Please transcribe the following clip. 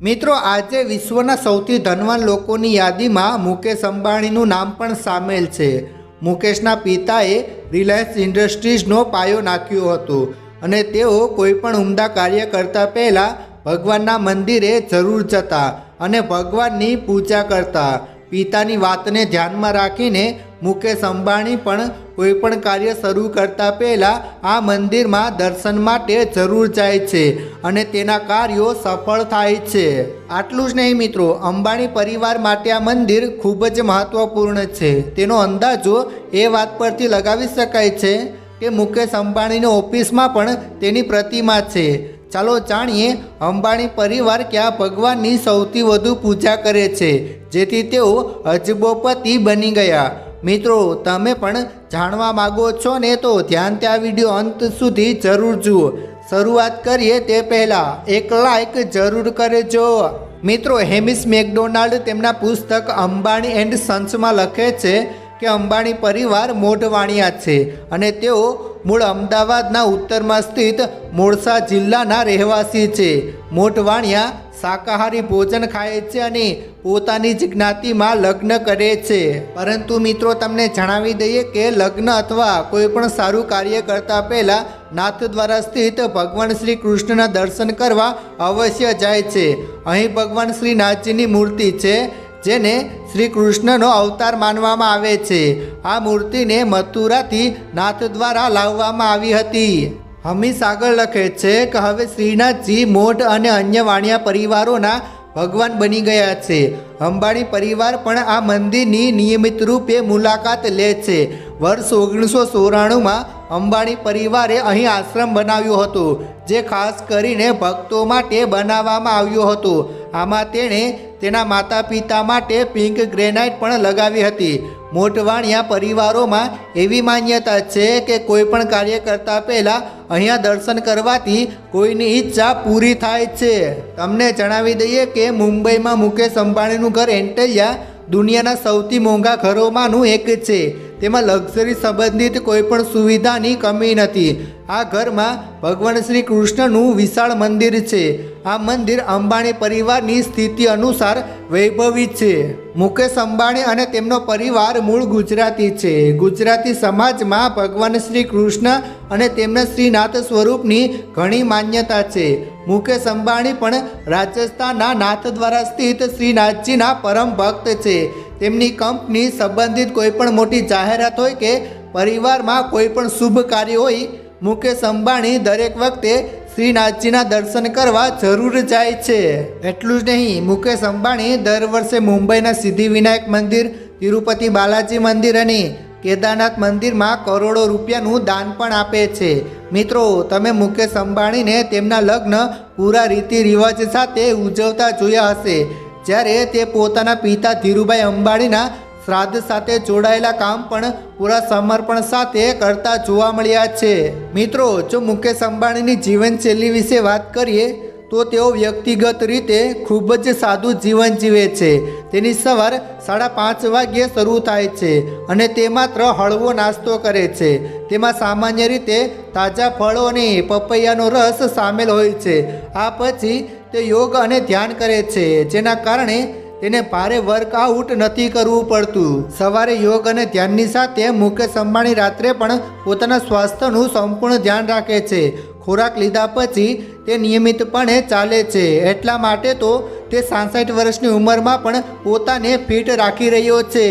મિત્રો, આજે વિશ્વના સૌથી ધનવાન લોકોની યાદીમાં મુકેશ અંબાણીનું નામ પણ સામેલ છે. મુકેશના પિતાએ રિલાયન્સ ઇન્ડસ્ટ્રીઝનો પાયો નાખ્યો હતો અને તેઓ કોઈપણ ઉમદા કાર્ય કરતા પહેલાં ભગવાનના મંદિરે જરૂર જતા અને ભગવાનની પૂજા કરતા. પિતાની વાતને ધ્યાનમાં રાખીને મુકેશ અંબાણી પણ કોઈ પણ કાર્ય શરૂ કરતા પહેલાં આ મંદિરમાં દર્શન માટે જરૂર જાય છે અને તેના કાર્યો સફળ થાય છે. આટલું જ નહીં મિત્રો, અંબાણી પરિવાર માટે આ મંદિર ખૂબ જ મહત્વપૂર્ણ છે. તેનો અંદાજો એ વાત પરથી લગાવી શકાય છે કે મુકેશ અંબાણીની ઓફિસમાં પણ તેની પ્રતિમા છે. ચાલો જાણીએ અંબાણી પરિવાર ક્યાં ભગવાનની સૌથી વધુ પૂજા કરે છે. જેથી તેઓ અજબોપતિ બની ગયા. મિત્રો, તમે પણ જાણવા માગો છો ને તો ધ્યાન આ વીડિયો અંત સુધી જરૂર જુઓ. શરૂઆત કરીએ તે પહેલાં એક લાઈક જરૂર કરજો. મિત્રો, હેમિસ મેકડોનાલ્ડ તેમના પુસ્તક અંબાણી એન્ડ સન્સમાં લખે છે કે અંબાણી પરિવાર મોઢવાણિયા છે અને તેઓ મૂળ અમદાવાદના ઉત્તરમાં સ્થિત મોડસા જિલ્લાના રહેવાસી છે. મોટવાણિયા શાકાહારી ભોજન ખાય છે અને પોતાની જ જ્ઞાતિમાં લગ્ન કરે છે. પરંતુ મિત્રો, તમને જણાવી દઈએ કે લગ્ન અથવા કોઈ પણ સારું કાર્ય કરતા પહેલાં નાથ દ્વારા સ્થિત ભગવાન શ્રી કૃષ્ણના દર્શન કરવા અવશ્ય જાય છે. અહીં ભગવાન શ્રી નાથજીની મૂર્તિ છે. જેને શ્રી કૃષ્ણનો અવતાર માનવામાં આવે છે. આ મૂર્તિને મથુરાથી નાથ દ્વારા લાવવામાં આવી હતી. હમીસ આગળ લખે છે કે હવે શ્રીનાથજી મોઢ અને અન્ય વાણિયા પરિવારોના ભગવાન બની ગયા છે. અંબાણી પરિવાર પણ આ મંદિરની નિયમિત રૂપે મુલાકાત લે છે. વર્ષ ઓગણીસો ચોરાણુંમાં અંબાણી પરિવારે અહીં આશ્રમ બનાવ્યો હતો, જે ખાસ કરીને ભક્તો માટે બનાવવામાં આવ્યો હતો. આમાં તેણે તેના માતા પિતા માટે પિંક ગ્રેનાઇટ પણ લગાવી હતી. મોટવાણિયા પરિવારોમાં એવી માન્યતા છે કે કોઈ પણ કાર્ય કરતા પહેલાં અહીંયા દર્શન કરવાથી કોઈની ઈચ્છા પૂરી થાય છે. તમને જણાવી દઈએ કે મુંબઈમાં મુકેશ અંબાણીનું ઘર એન્ટેલિયા દુનિયાના સૌથી મોંઘા ઘરોમાંનું એક છે. તેમાં લક્ઝરી સંબંધિત કોઈ પણ સુવિધાની કમી નથી. આ ઘરમાં ભગવાન શ્રી કૃષ્ણનું વિશાળ મંદિર છે. આ મંદિર અંબાણી પરિવારની સ્થિતિ અનુસાર વૈભવી છે. મુકેશ અંબાણી અને તેમનો પરિવાર મૂળ ગુજરાતી છે. ગુજરાતી સમાજમાં ભગવાન શ્રી કૃષ્ણ અને તેમના શ્રીનાથ સ્વરૂપની ઘણી માન્યતા છે. મુકેશ અંબાણી પણ રાજસ્થાનના નાથ દ્વારા સ્થિત શ્રીનાથજીના પરમ ભક્ત છે. તેમની કંપની સંબંધિત કોઈપણ મોટી જાહેરાત હોય કે પરિવારમાં કોઈપણ શુભ કાર્ય હોય, મુકેશ અંબાણી દરેક વખતે શ્રીનાથજીના દર્શન કરવા જરૂર જાય છે. એટલું જ નહીં, મુકેશ અંબાણી દર વર્ષે મુંબઈના સિદ્ધિવિનાયક મંદિર, તિરુપતિ બાલાજી મંદિર અને કેદારનાથ મંદિરમાં કરોડો રૂપિયાનું દાન પણ આપે છે. મિત્રો, તમે મુકેશ અંબાણીને તેમના લગ્ન પૂરા રીતિ રિવાજ સાથે ઉજવતા જોયા હશે. જ્યારે તે પોતાના પિતા ધીરુભાઈ અંબાણીના શ્રાદ્ધ સાથે જોડાયેલા કામ પણ પૂરા સમર્પણ સાથે કરતા જોવા મળ્યા છે. મિત્રો, જો મુકેશ અંબાણીની જીવનશૈલી વિશે વાત કરીએ, તો તેઓ વ્યક્તિગત રીતે ખૂબ જ સાદું જીવન જીવે છે. તેની સવાર સાડા પાંચ વાગ્યે શરૂ થાય છે અને તે માત્ર હળવો નાસ્તો કરે છે. તેમાં સામાન્ય રીતે તાજા ફળો અને પપૈયાનો રસ સામેલ હોય છે. આ પછી તે યોગ અને ધ્યાન કરે છે, જેના કારણે તેને ભારે વર્કઆઉટ નથી કરવું પડતું. સવારે યોગ અને ધ્યાનની સાથે મુકેશ અંબાણી રાત્રે પણ પોતાના સ્વાસ્થ્યનું સંપૂર્ણ ધ્યાન રાખે છે. ખોરાક લીધા પછી તે નિયમિતપણે ચાલે છે. એટલા માટે તો તે સાસઠ વર્ષની ઉંમરમાં પણ પોતાને ફિટ રાખી રહ્યો છે.